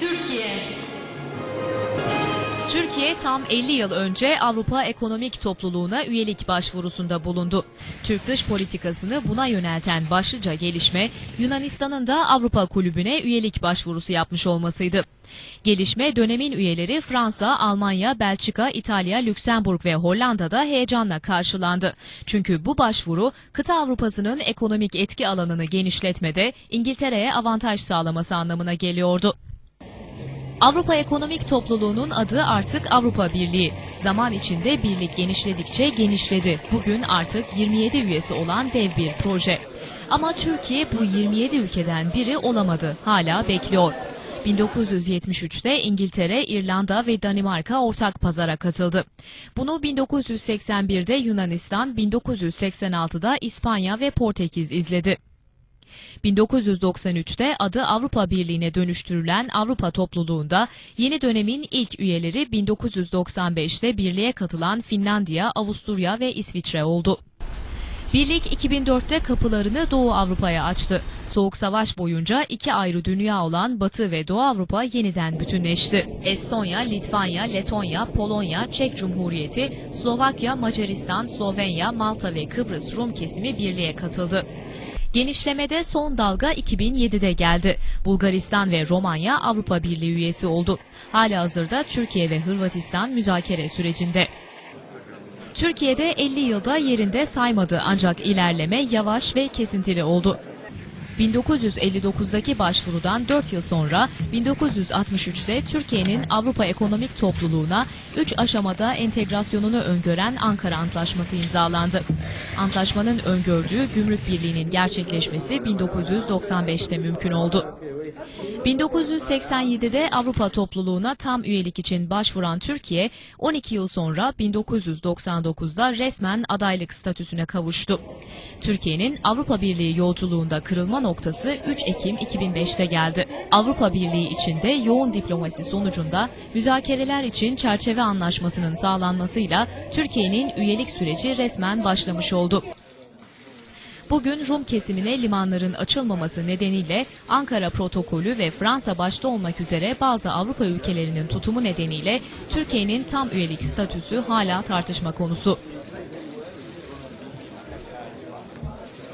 Türkiye, Türkiye tam 50 yıl önce Avrupa Ekonomik Topluluğuna üyelik başvurusunda bulundu. Türk dış politikasını buna yönelten başlıca gelişme Yunanistan'ın da Avrupa Kulübü'ne üyelik başvurusu yapmış olmasıydı. Gelişme dönemin üyeleri Fransa, Almanya, Belçika, İtalya, Lüksemburg ve Hollanda'da heyecanla karşılandı. Çünkü bu başvuru kıta Avrupa'sının ekonomik etki alanını genişletmede İngiltere'ye avantaj sağlaması anlamına geliyordu. Avrupa Ekonomik Topluluğu'nun adı artık Avrupa Birliği. Zaman içinde birlik genişledikçe genişledi. Bugün artık 27 üyesi olan dev bir proje. Ama Türkiye bu 27 ülkeden biri olamadı. Hala bekliyor. 1973'te İngiltere, İrlanda ve Danimarka ortak pazara katıldı. Bunu 1981'de Yunanistan, 1986'da İspanya ve Portekiz izledi. 1993'te adı Avrupa Birliği'ne dönüştürülen Avrupa Topluluğu'nda yeni dönemin ilk üyeleri 1995'te birliğe katılan Finlandiya, Avusturya ve İsviçre oldu. Birlik 2004'te kapılarını Doğu Avrupa'ya açtı. Soğuk Savaş boyunca iki ayrı dünya olan Batı ve Doğu Avrupa yeniden bütünleşti. Estonya, Litvanya, Letonya, Polonya, Çek Cumhuriyeti, Slovakya, Macaristan, Slovenya, Malta ve Kıbrıs Rum kesimi birliğe katıldı. Genişlemede son dalga 2007'de geldi. Bulgaristan ve Romanya Avrupa Birliği üyesi oldu. Halihazırda Türkiye ve Hırvatistan müzakere sürecinde. Türkiye'de 50 yılda yerinde saymadı ancak ilerleme yavaş ve kesintili oldu. 1959'daki başvurudan 4 yıl sonra 1963'te Türkiye'nin Avrupa Ekonomik Topluluğu'na 3 aşamada entegrasyonunu öngören Ankara Antlaşması imzalandı. Antlaşmanın öngördüğü gümrük birliğinin gerçekleşmesi 1995'te mümkün oldu. 1987'de Avrupa Topluluğu'na tam üyelik için başvuran Türkiye, 12 yıl sonra 1999'da resmen adaylık statüsüne kavuştu. Türkiye'nin Avrupa Birliği yolculuğunda kırılma noktası 3 Ekim 2005'te geldi. Avrupa Birliği içinde yoğun diplomasi sonucunda müzakereler için çerçeve anlaşmasının sağlanmasıyla Türkiye'nin üyelik süreci resmen başlamış oldu. Bugün Rum kesimine limanların açılmaması nedeniyle Ankara protokolü ve Fransa başta olmak üzere bazı Avrupa ülkelerinin tutumu nedeniyle Türkiye'nin tam üyelik statüsü hala tartışma konusu.